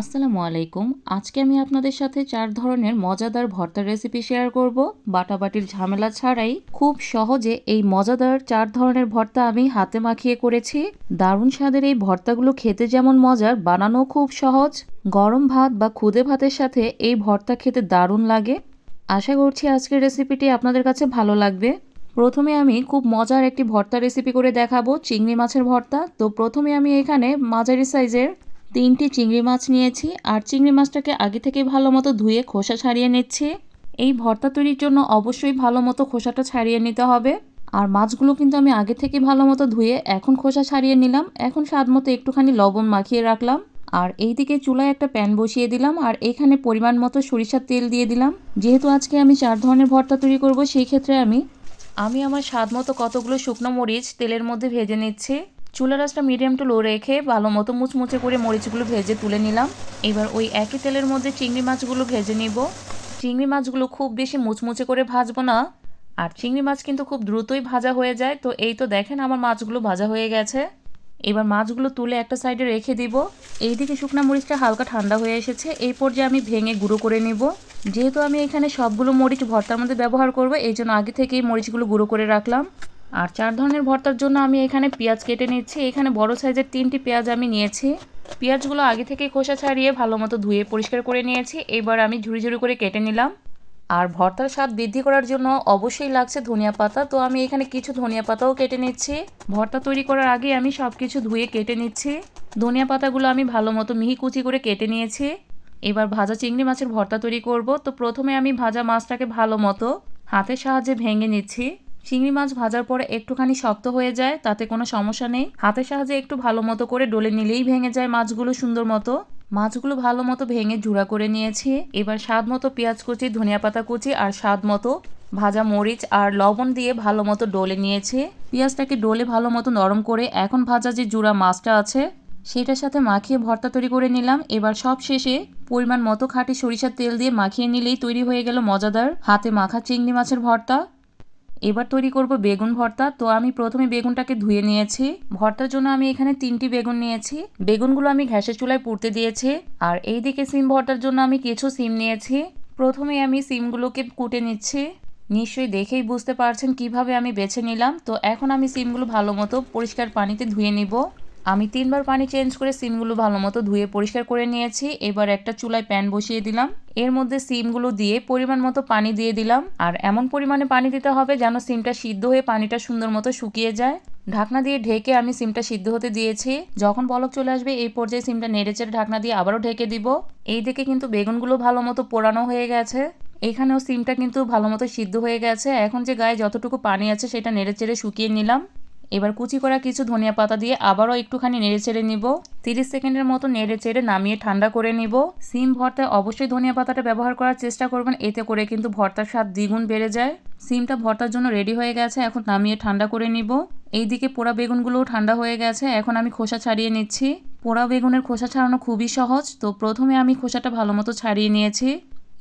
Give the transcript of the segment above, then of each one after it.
আসসালামু আলাইকুম। আজকে আমি আপনাদের সাথে চার ধরনের মজাদার ভর্তার রেসিপি শেয়ার করব। বাটাবাটির ঝামেলা ছাড়াই খুব সহজে এই মজাদার চার ধরনের ভর্তা আমি হাতে মাখিয়ে করেছি। দারুণ স্বাদের এই ভর্তাগুলো খেতে যেমন মজার বানানো খুব সহজ। গরম ভাত বা খুদে ভাতের সাথে এই ভর্তা খেতে দারুণ লাগে। আশা করছি আজকের রেসিপিটি আপনাদের কাছে ভালো লাগবে। প্রথমে আমি খুব মজার একটি ভর্তা রেসিপি করে দেখাবো, চিংড়ি মাছের ভর্তা। তো প্রথমে আমি এখানে মাঝারি সাইজের তিনটি চিংড়ি মাছ নিয়েছি আর চিংড়ি মাছটাকে আগে থেকে ভালো মতো ধুয়ে খোসা ছাড়িয়ে নিচ্ছি। এই ভর্তা তৈরির জন্য অবশ্যই ভালো মতো খোসাটা ছাড়িয়ে নিতে হবে। আর মাছগুলো কিন্তু আমি আগে থেকে ভালো মতো ধুয়ে এখন খোসা ছাড়িয়ে নিলাম। এখন স্বাদ মতো একটুখানি লবণ মাখিয়ে রাখলাম। আর এইদিকে চুলায় একটা প্যান বসিয়ে দিলাম আর এখানে পরিমাণ মতো সরিষার তেল দিয়ে দিলাম। যেহেতু আজকে আমি চার ধরনের ভর্তা তৈরি করব, সেই ক্ষেত্রে আমি আমি আমার স্বাদ মতো কতগুলো শুকনো মরিচ তেলের মধ্যে ভেজে নিচ্ছি। চুলা রাসটা মিডিয়াম টু লো রেখে ভালো মতো মুচমুচে করে মরিচগুলো ভেজে তুলে নিলাম। এবার ওই একই তেলের মধ্যে চিংড়ি মাছগুলো ভেজে নিব। চিংড়ি মাছগুলো খুব বেশি মুচমুচে করে ভাজবো না। আর চিংড়ি মাছ কিন্তু খুব দ্রুতই ভাজা হয়ে যায়। তো এই তো দেখেন আমার মাছগুলো ভাজা হয়ে গেছে। এবার মাছগুলো তুলে একটা সাইডে রেখে দিব। এইদিকে শুকনা মরিচটা হালকা ঠান্ডা হয়ে এসেছে। এই পর্যায়ে আমি ভেঙে গুঁড়ো করে নিব। যেহেতু আমি এখানে সবগুলো মরিচ ভর্তার মধ্যে ব্যবহার করব, এই জন্য আগে থেকেই মরিচগুলো গুঁড়ো করে রাখলাম। আর চার ধরনের ভর্তার জন্য আমি এখানে পেঁয়াজ কেটে নিচ্ছি। এখানে বড় সাইজের তিনটি পেঁয়াজ আমি নিয়েছি। পেঁয়াজগুলো আগে থেকে খোসা ছাড়িয়ে ভালো মতো ধুয়ে পরিষ্কার করে নিয়েছি। এবার আমি ঝুড়ি ঝুড়ি করে কেটে নিলাম। আর ভর্তার স্বাদ বৃদ্ধি করার জন্য অবশ্যই লাগছে ধনিয়া পাতা। তো আমি এখানে কিছু ধনিয়া পাতাও কেটে নিচ্ছি। ভর্তা তৈরি করার আগে আমি সব কিছু ধুয়ে কেটে নিচ্ছি। ধনিয়া পাতাগুলো আমি ভালো মতো মিহি কুচি করে কেটে নিয়েছি। এবার ভাজা চিংড়ি মাছের ভর্তা তৈরি করব। তো প্রথমে আমি ভাজা মাছটাকে ভালো মতো হাতের সাহায্যে ভেঙে নিচ্ছি। চিংড়ি মাছ ভাজার পরে একটুখানি শক্ত হয়ে যায়, তাতে কোনো সমস্যা নেই। হাতের সাহায্যে একটু ভালো মতো করে ডলে নিলেই ভেঙে যায় মাছগুলো সুন্দর মতো। মাছগুলো ভালো মতো ভেঙে জুড়া করে নিয়েছি। এবার স্বাদ মতো পেঁয়াজ কুচি, ধনিয়া পাতা কুচি আর স্বাদ মতো ভাজা মরিচ আর লবণ দিয়ে ভালো মতো ডলে নিয়েছি। পেঁয়াজটাকে ডলে ভালো মতো নরম করে এখন ভাজা যে জুড়া মাছটা আছে, সেটার সাথে মাখিয়ে ভর্তা তৈরি করে নিলাম। এবার সব শেষে পরিমাণ মতো খাঁটি সরিষার তেল দিয়ে মাখিয়ে নিলেই তৈরি হয়ে গেল মজাদার হাতে মাখা চিংড়ি মাছের ভর্তা। এবার তৈরি করব বেগুন ভর্তা। তো আমি প্রথমে বেগুনটাকে ধুয়ে নিয়েছি। ভর্তার জন্য আমি এখানে তিনটি বেগুন নিয়েছি। বেগুনগুলো আমি ঘ্যাসের চুলায় পুড়তে দিয়েছি। আর এই দিকে সিম ভর্তার জন্য আমি কিছু সিম নিয়েছি। প্রথমে আমি সিমগুলোকে কুটে নিচ্ছি। নিশ্চয়ই দেখেই বুঝতে পারছেন কীভাবে আমি বেছে নিলাম। তো এখন আমি সিমগুলো ভালো মতো পরিষ্কার পানিতে ধুয়ে নিব। আমি তিনবার পানি চেঞ্জ করে সিমগুলো ভালো মতো ধুয়ে পরিষ্কার করে নিয়েছি। এবার একটা চুলায় প্যান বসিয়ে দিলাম। এর মধ্যে সিমগুলো দিয়ে পরিমাণ মতো পানি দিয়ে দিলাম। আর এমন পরিমাণে পানি দিতে হবে যেন সিমটা সিদ্ধ হয়ে পানিটা সুন্দর মতো শুকিয়ে যায়। ঢাকনা দিয়ে ঢেকে আমি সিমটা সিদ্ধ হতে দিয়েছি। যখন বলক চলে আসবে, এই পর্যায়ে সিমটা নেড়েচেড়ে ঢাকনা দিয়ে আবারও ঢেকে দিব। এই দিকে কিন্তু বেগুনগুলো ভালো মতো পোড়ানো হয়ে গেছে। এখানেও সিমটা কিন্তু ভালো মতো সিদ্ধ হয়ে গেছে। এখন যে গায়ে যতটুকু পানি আছে, সেটা নেড়েচেড়ে শুকিয়ে নিলাম। এবার কুচি করা কিছু ধনিয়া পাতা দিয়ে আবারও একটুখানি নেড়ে চেড়ে নিব। তিরিশ সেকেন্ডের মতো নেড়ে চেড়ে নামিয়ে ঠান্ডা করে নিব। সিম ভর্তায় অবশ্যই ধনিয়া পাতাটা ব্যবহার করার চেষ্টা করবেন, এতে করে কিন্তু ভর্তার স্বাদ দ্বিগুণ বেড়ে যায়। সিমটা ভর্তার জন্য রেডি হয়ে গেছে, এখন নামিয়ে ঠান্ডা করে নিব। এইদিকে পোড়া বেগুনগুলোও ঠান্ডা হয়ে গেছে, এখন আমি খোসা ছাড়িয়ে নিচ্ছি। পোড়া বেগুনের খোসা ছাড়ানো খুবই সহজ, তো প্রথমে আমি খোসাটা ভালো মতো ছাড়িয়ে নিয়েছি।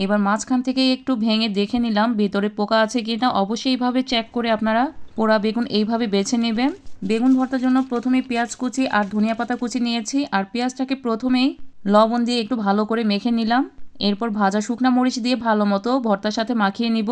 এবার মাঝখান থেকে একটু ভেঙে দেখে নিলাম, ভেতরে পোকা আছে কিনা, অবশ্যই এইভাবে চেক করে আপনারা পোড়া বেগুন এইভাবে বেছে নেবেন। বেগুন ভর্তার জন্য প্রথমে পেঁয়াজ কুচি আর ধনিয়া পাতা কুচি নিয়েছি। আর পেঁয়াজটাকে প্রথমেই লবণ দিয়ে একটু ভালো করে মেখে নিলাম। এরপর ভাজা শুকনা মরিচ দিয়ে ভালো মতো ভর্তার সাথে মাখিয়ে নিব।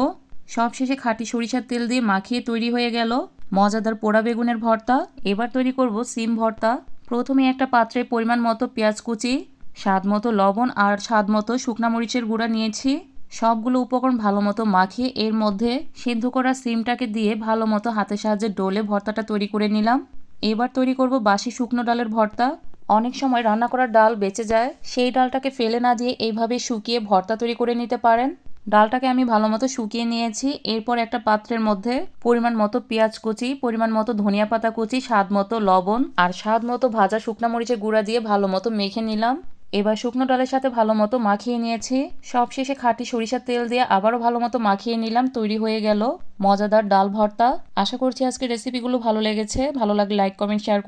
সব শেষে খাঁটি সরিষার তেল দিয়ে মাখিয়ে তৈরি হয়ে গেল মজাদার পোড়া বেগুনের ভর্তা। এবার তৈরি করব সিম ভর্তা। প্রথমে একটা পাত্রে পরিমাণ মতো পেঁয়াজ কুচি, স্বাদ মতো লবণ আর স্বাদ মতো শুকনা মরিচের গুঁড়া নিয়েছি। সবগুলো উপকরণ ভালো মতো মাখিয়ে এর মধ্যে সিদ্ধ করা সিমটাকে দিয়ে ভালো মতো হাতের সাহায্যে ডোলে ভর্তাটা তৈরি করে নিলাম। এবার তৈরি করব বাসি শুকনো ডালের ভর্তা। অনেক সময় রান্না করার ডাল বেঁচে যায়, সেই ডালটাকে ফেলে না দিয়ে এইভাবে শুকিয়ে ভর্তা তৈরি করে নিতে পারেন। ডালটাকে আমি ভালো মতো শুকিয়ে নিয়েছি। এরপর একটা পাত্রের মধ্যে পরিমাণ মতো পেঁয়াজ কুচি, পরিমাণ মতো ধনিয়া পাতা কুচি, স্বাদ মতো লবণ আর স্বাদ মতো ভাজা শুকনা মরিচের গুঁড়া দিয়ে ভালো মতো মেখে নিলাম। এবার শুকনো ডালের সাথে ভালো মতো মাখিয়ে নিয়েছি। সব শেষে খাঁটি সরিষার তেল দিয়ে আবারও ভালো মতো মাখিয়ে নিলাম, তৈরি হয়ে গেল মজাদার ডাল ভর্তা। আশা করছি আজকে রেসিপিগুলো ভালো লেগেছে। ভালো লাগলে লাইক কমেন্ট শেয়ার